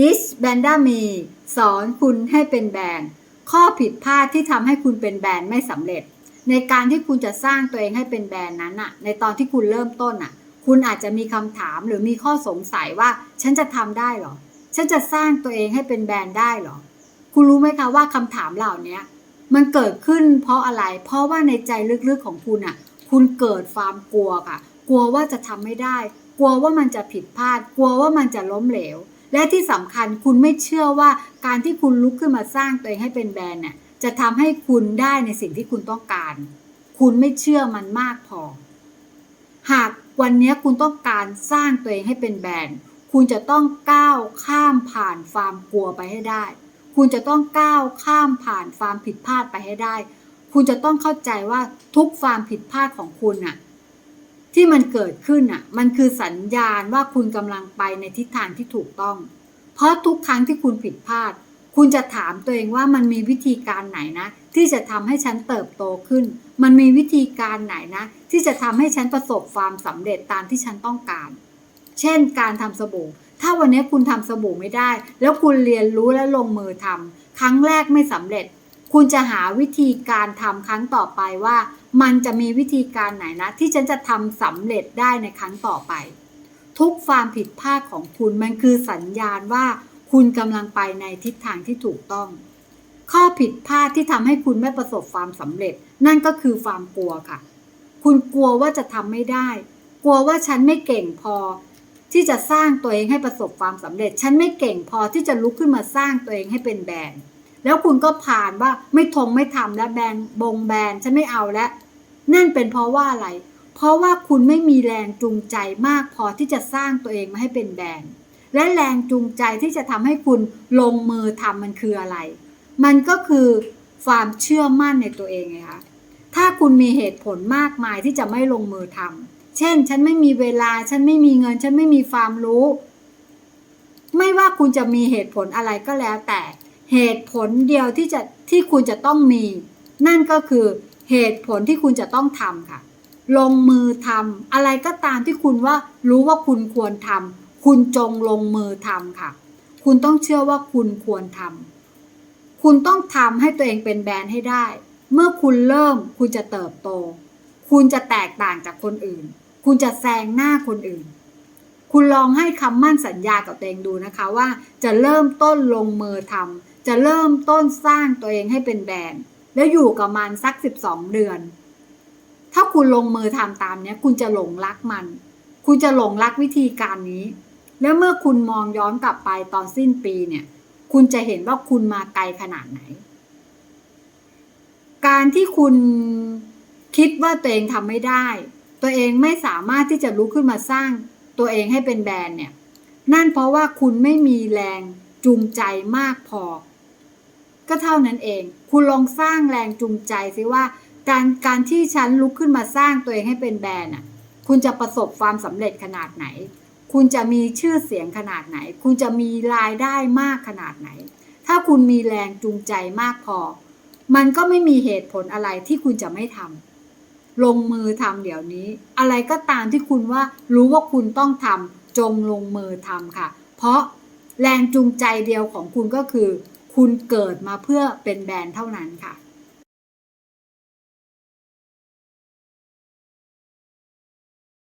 Each b a n d a m e สอนคุณให้เป็นแบรนด์ข้อผิดพลาดที่ทำให้คุณเป็นแบรนด์ไม่สำเร็จ ในการที่คุณจะสร้างตัวเองให้เป็นแบรนด์นั้นอะในตอนที่คุณเริ่มต้นอะคุณอาจจะมีคำถามหรือมีข้อสงสัยว่า ฉันจะทำได้เหรอ ฉันจะสร้างตัวเองให้เป็นแบรนด์ได้เหรอ คุณรู้ไหมคะว่าคำถามเหล่านี้มันเกิดขึ้นเพราะอะไร เพราะว่าในใจลึกๆของคุณอะคุณเกิดความกลัวค่ะ กลัวว่าจะทำไม่ได้ กลัวว่ามันจะผิดพลาด กลัวว่ามันจะล้มเหลว และที่สำคัญคุณไม่เชื่อว่าการที่คุณลุกขึ้นมาสร้างตัวเองให้เป็นแบรนด์เนี่ยจะทำให้คุณได้ในสิ่งที่คุณต้องการ คุณไม่เชื่อมันมากพอ หากวันนี้คุณต้องการสร้างตัวเองให้เป็นแบรนด์ คุณจะต้องก้าวข้ามผ่านความกลัวไปให้ได้ คุณจะต้องก้าวข้ามผ่านความผิดพลาดไปให้ได้ คุณจะต้องเข้าใจว่าทุกความผิดพลาดของคุณน่ะ ที่มันเกิดขึ้นน่ะ มันคือสัญญาณว่าคุณกำลังไปในทิศทางที่ถูกต้อง เพราะทุกครั้งที่คุณผิดพลาด คุณจะถามตัวเองว่ามันมีวิธีการไหนนะ ที่จะทำให้ฉันเติบโตขึ้น มันมีวิธีการไหนนะ ที่จะทำให้ฉันประสบความสำเร็จตามที่ฉันต้องการ เช่น การทำสบู่ ถ้าวันนี้คุณทำสบู่ไม่ได้ แล้วคุณเรียนรู้และลงมือทำครั้งแรกไม่สำเร็จ คุณจะหาวิธีการทำครั้งต่อไปว่า มันจะมีวิธีการไหนนะ ที่ฉันจะทำสำเร็จได้ในครั้งต่อไป ทุกความผิดพลาดของคุณมันคือสัญญาณว่าคุณกำลังไปในทิศทางที่ถูกต้อง ข้อผิดพลาดที่ทำให้คุณไม่ประสบความสำเร็จ นั่นก็คือความกลัวค่ะ คุณกลัวว่าจะทำไม่ได้ กลัวว่าฉันไม่เก่งพอ ที่จะสร้างตัวเองให้ประสบความสำเร็จ ฉันไม่เก่งพอที่จะลุกขึ้นมาสร้างตัวเองให้เป็นแบรนด์ แล้วคุณก็ผ่านว่าไม่ทงไม่ทำแล้วแบรนด์บงแบนฉันไม่เอาแล้วนั่นเป็นเพราะว่าอะไร เพราะว่าคุณไม่มีแรงจูงใจมากพอที่จะสร้างตัวเองมาให้เป็นแบรนด์และแรงจูงใจที่จะทำให้คุณลงมือทำมันคืออะไร มันก็คือความเชื่อมั่นในตัวเองไงคะถ้าคุณมีเหตุผลมากมายที่จะไม่ลงมือทำเช่น ฉันไม่มีเวลา ฉันไม่มีเงิน ฉันไม่มีความรู้ ไม่ว่าคุณจะมีเหตุผลอะไรก็แล้วแต่ เหตุผลเดียวที่จะที่คุณจะต้องมี นั่นก็คือเหตุผลที่คุณจะต้องทำค่ะ ลงมือทำอะไรก็ตามที่คุณว่ารู้ว่าคุณควรทำคุณจงลงมือทำค่ะ คุณต้องเชื่อว่าคุณควรทำคุณต้องทำให้ตัวเองเป็นแบรนด์ให้ได้ เมื่อคุณเริ่มคุณจะเติบโต คุณจะแตกต่างจากคนอื่น คุณจะแซงหน้าคนอื่นคุณลองให้คำมั่นสัญญากับตัวเองดูนะคะว่าจะเริ่มต้นลงมือทำ จะเริ่มต้นสร้างตัวเองให้เป็นแบรนด์ แล้วอยู่กับมันสัก 12 เดือน ถ้าคุณลงมือทำตามเนี้ยคุณจะหลงรักมัน คุณจะหลงรักวิธีการนี้ แล้วเมื่อคุณมองย้อนกลับไปตอนสิ้นปีเนี่ย คุณจะเห็นว่าคุณมาไกลขนาดไหน การที่คุณคิดว่าตัวเองทำไม่ได้ ตัวเองไม่สามารถที่จะลุกขึ้นมาสร้างตัวเองให้เป็นแบรนด์เนี่ย นั่นเพราะว่าคุณไม่มีแรงจูงใจมากพอ ก็เท่านั้นเอง คุณลองสร้างแรงจูงใจสิว่า การการที่ฉันลุกขึ้นมาสร้างตัวเองให้เป็นแบรนด์อะ คุณจะประสบความสำเร็จขนาดไหน คุณจะมีชื่อเสียงขนาดไหน คุณจะมีรายได้มากขนาดไหน ถ้าคุณมีแรงจูงใจมากพอ มันก็ไม่มีเหตุผลอะไรที่คุณจะไม่ทำลงมือทำเดี๋ยวนี้ อะไรก็ตามที่คุณว่ารู้ว่าคุณต้องทำจงลงมือทำค่ะ เพราะแรงจูงใจเดียวของคุณก็คือ คุณเกิดมาเพื่อเป็นแบรนด์เท่านั้นค่ะ